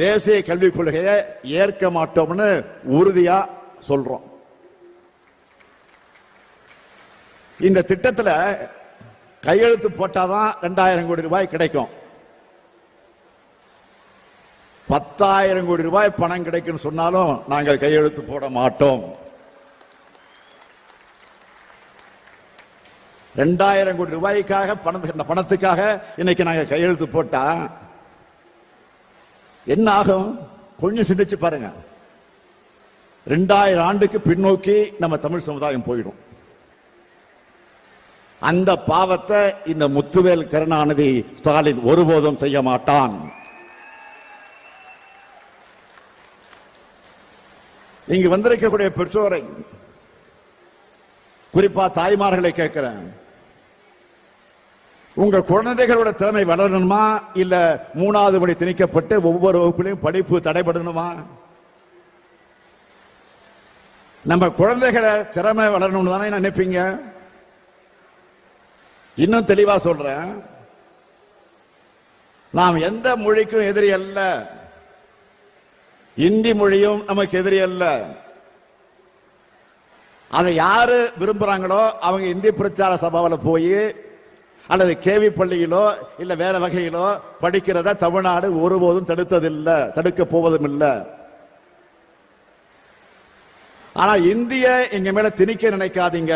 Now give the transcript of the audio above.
தேசிய கல்விக் கொள்கையை ஏற்க மாட்டோம்னு உறுதியா சொல்றோம். இந்த திட்டத்தில் கையெழுத்து போட்டாதான் ரெண்டாயிரம் கோடி ரூபாய் கிடைக்கும். பத்தாயிரம் கோடி ரூபாய் பணம் கிடைக்கும் சொன்னாலும் நாங்கள் கையெழுத்து போட மாட்டோம். ரெண்டாயிரம் கோடி ரூபாய்க்காக பணத்துக்கு இந்த பணத்துக்காக இன்னைக்கு நாங்கள் கையெழுத்து போட்டா என்ன ஆகும்? கொஞ்சம் சிந்திச்சு பாருங்க. ரெண்டாயிரம் ஆண்டுக்கு பின்னோக்கி நம்ம தமிழ் சமுதாயம் போயிடும். அந்த பாவத்தை இந்த முத்துவேல் கருணாநிதி ஸ்டாலின் ஒருபோதும் செய்ய மாட்டான். இங்கு வந்திருக்கக்கூடிய பெற்றோரை குறிப்பா தாய்மார்களை கேட்கிறேன். உங்க குழந்தைகளோட திறமை வளரணுமா? இல்ல மூணாவது படி திணிக்கப்பட்டு ஒவ்வொரு வகுப்பிலையும் படிப்பு தடைபடணுமா? நம்ம குழந்தைகளை திறமை வளரணும்னு தானே நினைப்பீங்க? இன்னும் தெளிவா சொல்றேன். நாம் எந்த மொழிக்கும் எதிரி அல்ல. இந்தி மொழியும் நமக்கு எதிரி அல்ல. அதை யாரு விரும்புறாங்களோ அவங்க இந்தி பிரச்சார சபாவில் போய் அல்லது கேவி பள்ளியிலோ இல்ல வேற வகையிலோ படிக்கிறத தமிழ்நாடு ஒருபோதும் தடுத்ததில்லை தடுக்க போவதும் இல்லை ஆனா இந்திய எங்க மேல திணிக்க நினைக்காதீங்க.